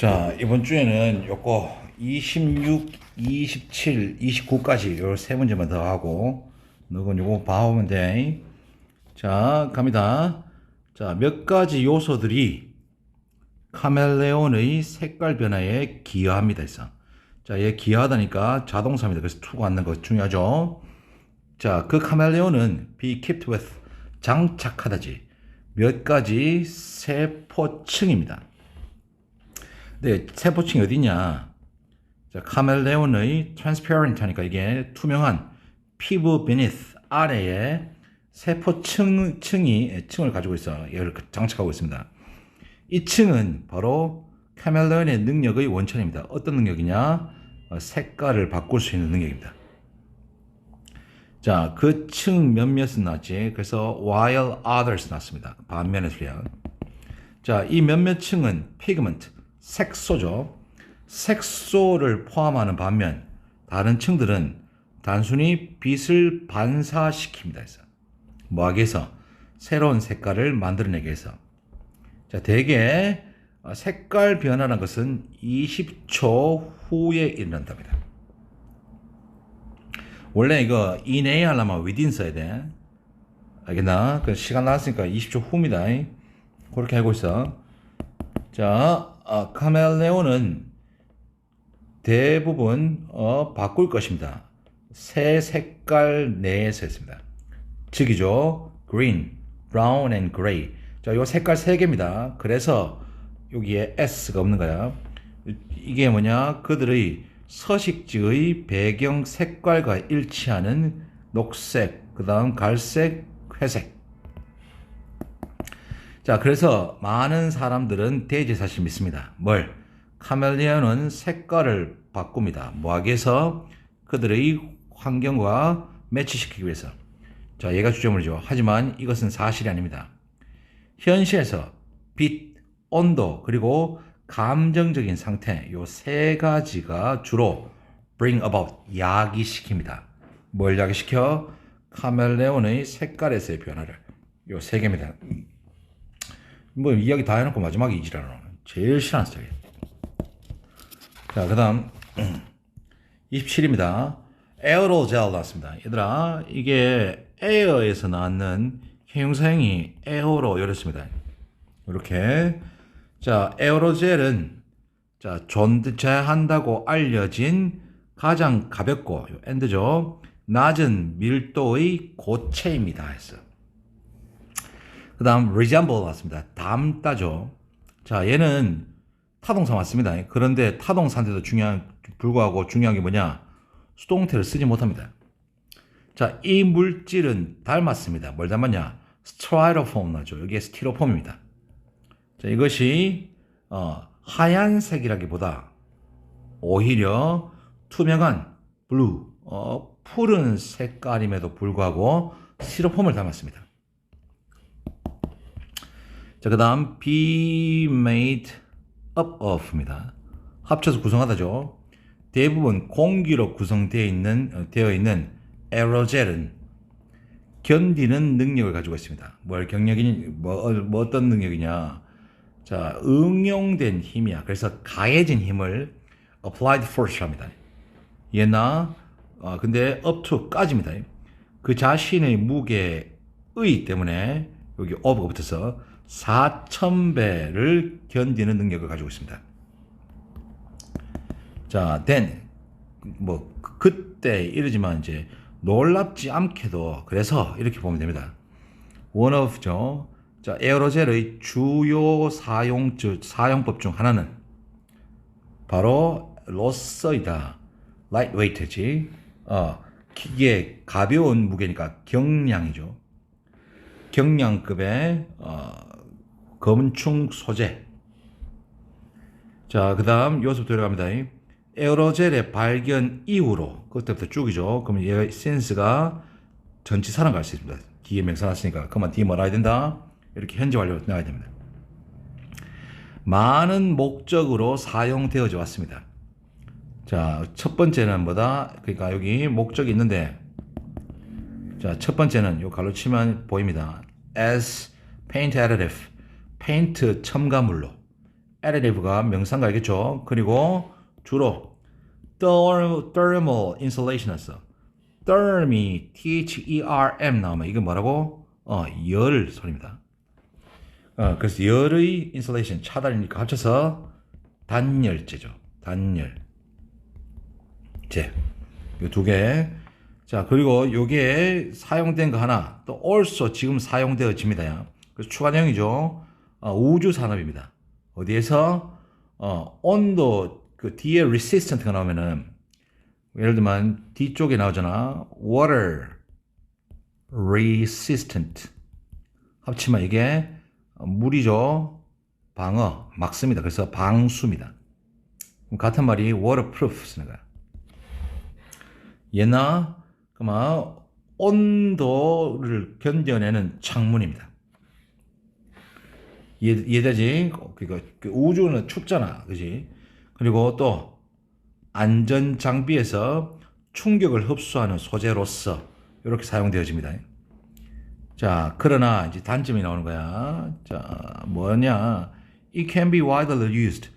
자, 이번 주에는 요거 26, 27, 29까지 요 세 문제만 더 하고 너건 요거 봐오면 돼. 자, 갑니다. 자, 몇 가지 요소들이 카멜레온의 색깔 변화에 기여합니다. 있어. 자, 얘 기여하다니까 자동사입니다. 그래서 투가 앉는 거 중요하죠. 자, 그 카멜레온은 be kept with 장착하다지 몇 가지 세포층입니다. 네, 세포층이 어디냐? 자, 카멜레온의 transparent 하니까 이게 투명한 피부 beneath 아래에 세포층 층이 층을 가지고 있어. 얘를 장착하고 있습니다. 이 층은 바로 카멜레온의 능력의 원천입니다. 어떤 능력이냐? 어, 색깔을 바꿀 수 있는 능력입니다. 자, 그 층 몇몇은 나왔지. 그래서 while others 났습니다. 반면에 수량. 자, 이 몇몇 층은 pigment, 색소죠. 색소를 포함하는 반면 다른 층들은 단순히 빛을 반사시킵니다. 해서 뭐하기 위해서 새로운 색깔을 만들어내기 위해서. 자, 대개 어, 색깔 변화라는 것은 20초 후에 일어난답니다. 원래 이거 이내에 하려면 within 써야 돼. 알겠나? 그 시간 나왔으니까 20초 후입니다. 그렇게 알고 있어. 자, 어, 카멜레온은 대부분 어, 바꿀 것입니다. 새 색깔 내에서 했습니다. 즉이죠. green, brown and gray. 자, 요 색깔 세 개입니다. 그래서 여기에 S가 없는 거야. 이게 뭐냐? 그들의 서식지의 배경 색깔과 일치하는 녹색, 그 다음 갈색, 회색. 자, 그래서 많은 사람들은 대제사실 믿습니다. 뭘? 카멜리언은 색깔을 바꿉니다. 위해서? 그들의 환경과 매치시키기 위해서. 자, 얘가 주제물이죠. 하지만 이것은 사실이 아닙니다. 현실에서 빛, 온도, 그리고 감정적인 상태, 요 세 가지가 주로 bring about, 야기시킵니다. 뭘 야기시켜? 카멜레온의 색깔에서의 변화를. 요 세 개입니다. 뭐 이야기 다 해놓고 마지막에 이지라는 제일 싫어하는 스타일. 자, 그 다음 27입니다. 에어로젤 나왔습니다. 얘들아, 이게 에어에서 나왔는 형용사형이 에어로 이렇습니다. 이렇게. 자, 에어로젤은 자, 존재한다고 알려진 가장 가볍고 엔드죠. 낮은 밀도의 고체입니다. 했어. 그 다음 resemble 나왔습니다. 닮다죠. 자, 얘는 타동사 맞습니다. 그런데 타동사인데도 중요한 불구하고 중요한 게 뭐냐? 수동태를 쓰지 못합니다. 자, 이 물질은 닮았습니다. 뭘 닮았냐? 스트라이로폼 나죠. 여기에 스티로폼입니다. 자, 이것이 어, 하얀색이라기보다 오히려 투명한 블루, 어, 푸른 색깔임에도 불구하고 스티로폼을 닮았습니다. 자, 그 다음 be made up of입니다. 합쳐서 구성하다죠. 대부분 공기로 구성되어 있는 어, 되어 있는 에어로젤은 견디는 능력을 가지고 있습니다. 뭘 경력이니 뭐, 어, 뭐 어떤 능력이냐? 자, 응용된 힘이야. 그래서 가해진 힘을 applied force랍니다. 얘나 어, 근데 up to까지입니다. 그 자신의 무게의 때문에 여기 over가 붙어서 4,000배를 견디는 능력을 가지고 있습니다. 자, then 뭐 그때 이러지만 이제 놀랍지 않게도 그래서 이렇게 보면 됩니다. one of죠. 자, 에어로젤의 주요 사용 사용법 중 하나는 바로 로서이다. lightweight지. 어, 이게 가벼운 무게니까 경량이죠. 경량급의 어, 검충 소재. 자, 그 다음 요소 들어갑니다. 에어로젤의 발견 이후로, 그때부터 쭉이죠. 그러면 얘 센스가 전치사랑 갈수 있습니다. 뒤에 명사 났으니까. 그만 뒤에 뭐라 해야 된다? 이렇게 현재 완료로 나와야 됩니다. 많은 목적으로 사용되어져 왔습니다. 자, 첫 번째는 뭐다? 그러니까 여기 목적이 있는데, 자, 첫 번째는 요 갈로 치면 보입니다. as paint additive. 페인트 첨가물로 additive가 명상가겠죠. 그리고 주로 thermal, insulation이었어. therm이 T-H-E-R-M 나오면 이거 뭐라고? 어, 열 소리입니다. 어, 그래서 열의 인슐레이션 차단이니까 합쳐서 단열재죠. 단열. 재. 이 두 개. 자, 그리고 요게 사용된 거 하나, 또 also 지금 사용되어집니다. 그래서 추가 내용이죠. 어, 우주 산업입니다. 어디에서 어, 온도 그 뒤에 resistant가 나오면은 예를 들면 뒤쪽에 나오잖아. water resistant 합치면 이게 물이죠. 방어 막습니다. 그래서 방수입니다. 같은 말이 waterproof 쓰는 거야. 얘나 그만 온도를 견뎌내는 창문입니다. 이해, 이해되지? 그러니까 그 우주는 춥잖아, 그지? 그리고 또 안전 장비에서 충격을 흡수하는 소재로서 이렇게 사용되어집니다. 자, 그러나 이제 단점이 나오는 거야. 자, 뭐냐? It can be widely used.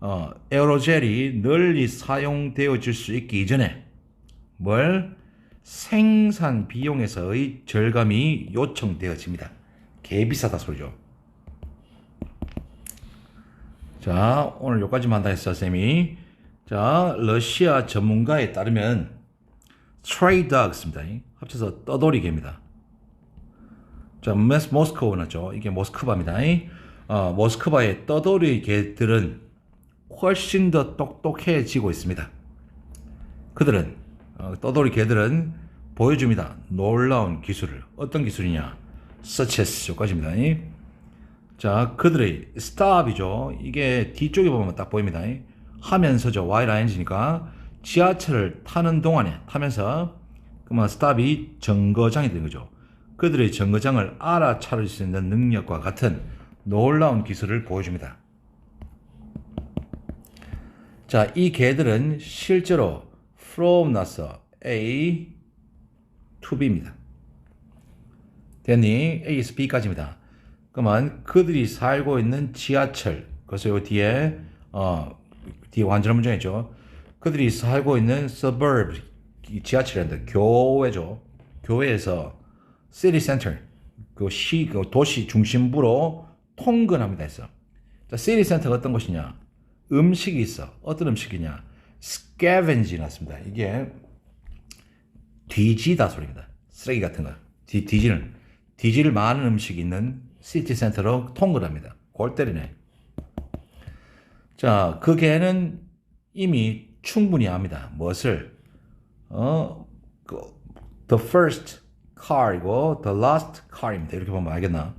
어, 에어로젤이 널리 사용되어질 수 있기 이전에 뭘 생산 비용에서의 절감이 요청되어집니다. 개 비싸다 소리죠. 자, 오늘 여기까지만 한다 했어, 쌤이. 자, 러시아 전문가에 따르면 dogs입니다. 합쳐서 떠돌이 개입니다. 자, 메스 모스크바 나죠. 이게 모스크바입니다. 어, 모스크바의 떠돌이 개들은 훨씬 더 똑똑해지고 있습니다. 그들은 어, 떠돌이 개들은 보여줍니다. 놀라운 기술을. 어떤 기술이냐? as 여기까지입니다. 자, 그들의 stop이죠. 이게 뒤쪽에 보면 딱 보입니다. 하면서죠. Y라인이니까 지하철을 타는 동안에 타면서 그러면 stop이 정거장이 되는 거죠. 그들의 정거장을 알아차릴 수 있는 능력과 같은 놀라운 기술을 보여줍니다. 자, 이 개들은 실제로 from 나서 A to B입니다. 됐니? A에서 B까지입니다. 그러면 그들이 살고 있는 지하철, 그래서 요 뒤에 어 뒤에 완전한 문장이죠. 그들이 살고 있는 suburb 지하철이란다. 교외죠. 교외에서 city center 그 시, 그 도시 중심부로 통근합니다. 했어. 자, city center가 어떤 곳이냐? 음식이 있어. 어떤 음식이냐? Scavenge 났습니다. 이게 뒤지다 소리입니다. 쓰레기 같은 거. 뒤, 뒤지는. 뒤질 많은 음식이 있는 시티 센터로 통근합니다. 골 때리네. 자, 그 개는 이미 충분히 압니다. 무엇을? 어, 그, the first car이고 the last car입니다. 이렇게 보면 알겠나?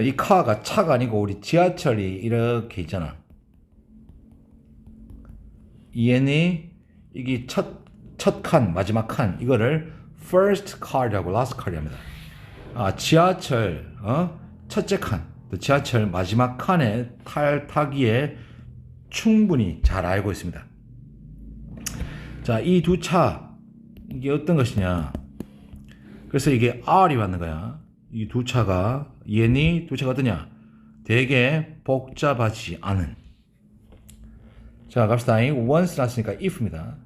이 car가 차가 아니고 우리 지하철이 이렇게 있잖아. 얘는 이게 첫, 첫 칸, 마지막 칸, 이거를 first car이라고 last car이랍니다. 아, 지하철, 어? 첫째 칸, 지하철 마지막 칸에 탈, 타기에 충분히 잘 알고 있습니다. 자, 이 두 차, 이게 어떤 것이냐. 그래서 이게 R이 맞는 거야. 이 두 차가, 얘니 두 차가 어떠냐. 되게 복잡하지 않은. 자, 갑시다. once 났으니까 if입니다.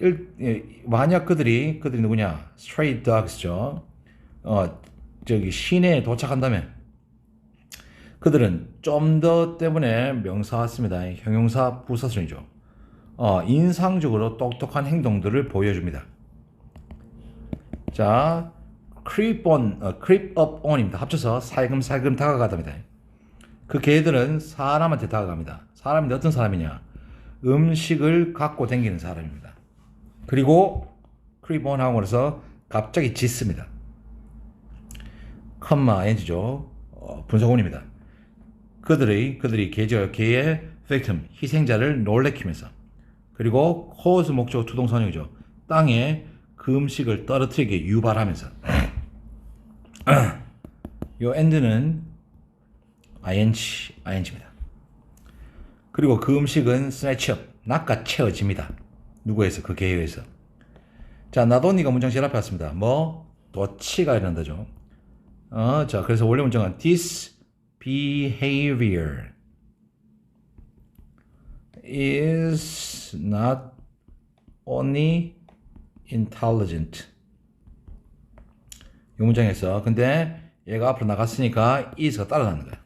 일, 예, 만약 그들이, 그들이 누구냐. stray dogs죠. 어, 저기 시내에 도착한다면 그들은 좀 더 때문에 명사 왔습니다. 형용사 부사순이죠. 어, 인상적으로 똑똑한 행동들을 보여줍니다. 자, creep on, 어, creep up on입니다. 합쳐서 살금살금 다가가답니다. 그 개들은 사람한테 다가갑니다. 사람인데 어떤 사람이냐? 음식을 갖고 다니는 사람입니다. 그리고 하고 그래서 갑자기 짖습니다. 컴마 엔지죠. 어, 분석원입니다. 그들의 그들이 계절 개의 victim 희생자를 놀래키면서 그리고 cause 목적 투동선형이죠. 땅에 그 음식을 떨어뜨리게 유발하면서 요 end는 ing ing입니다. 그리고 그 음식은 up 낚아채어집니다. 누구에서 그 의해서. 자 나도니가 문장 제일 앞에 왔습니다. 뭐 도치가 이런다죠. 어, 자, 그래서 원래 문장은 this behavior is not only intelligent. 이 문장에서 근데 얘가 앞으로 나갔으니까 is가 따라가는 거야.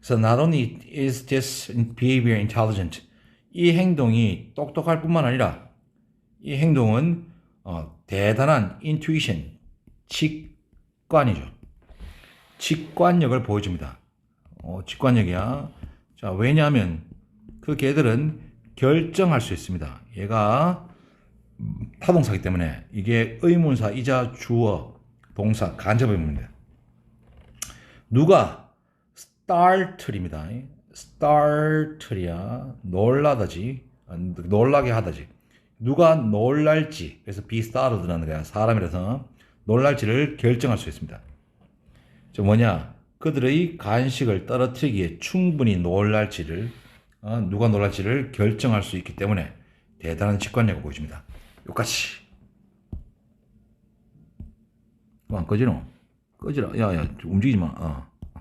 그래서 not only is this behavior intelligent. 이 행동이 똑똑할 뿐만 아니라 이 행동은 어, 대단한 intuition, 직관이죠. 직관력을 보여줍니다. 어, 직관력이야. 자, 왜냐하면 그 개들은 결정할 수 있습니다. 얘가 음, 타동사기 때문에 이게 의문사이자 주어, 동사, 간접 의문입니다. 누가 start입니다. start이야. 놀라다지. 아, 놀라게 하다지. 누가 놀랄지. 그래서 be started라는 거야. 사람이라서 놀랄지를 결정할 수 있습니다. 저 뭐냐? 그들의 간식을 떨어뜨리기에 충분히 놀랄지를 어, 누가 놀랄지를 결정할 수 있기 때문에 대단한 직관력을 보여줍니다. 여기까지. 안 꺼지노? 꺼지라. 야 야 움직이지 마. 어.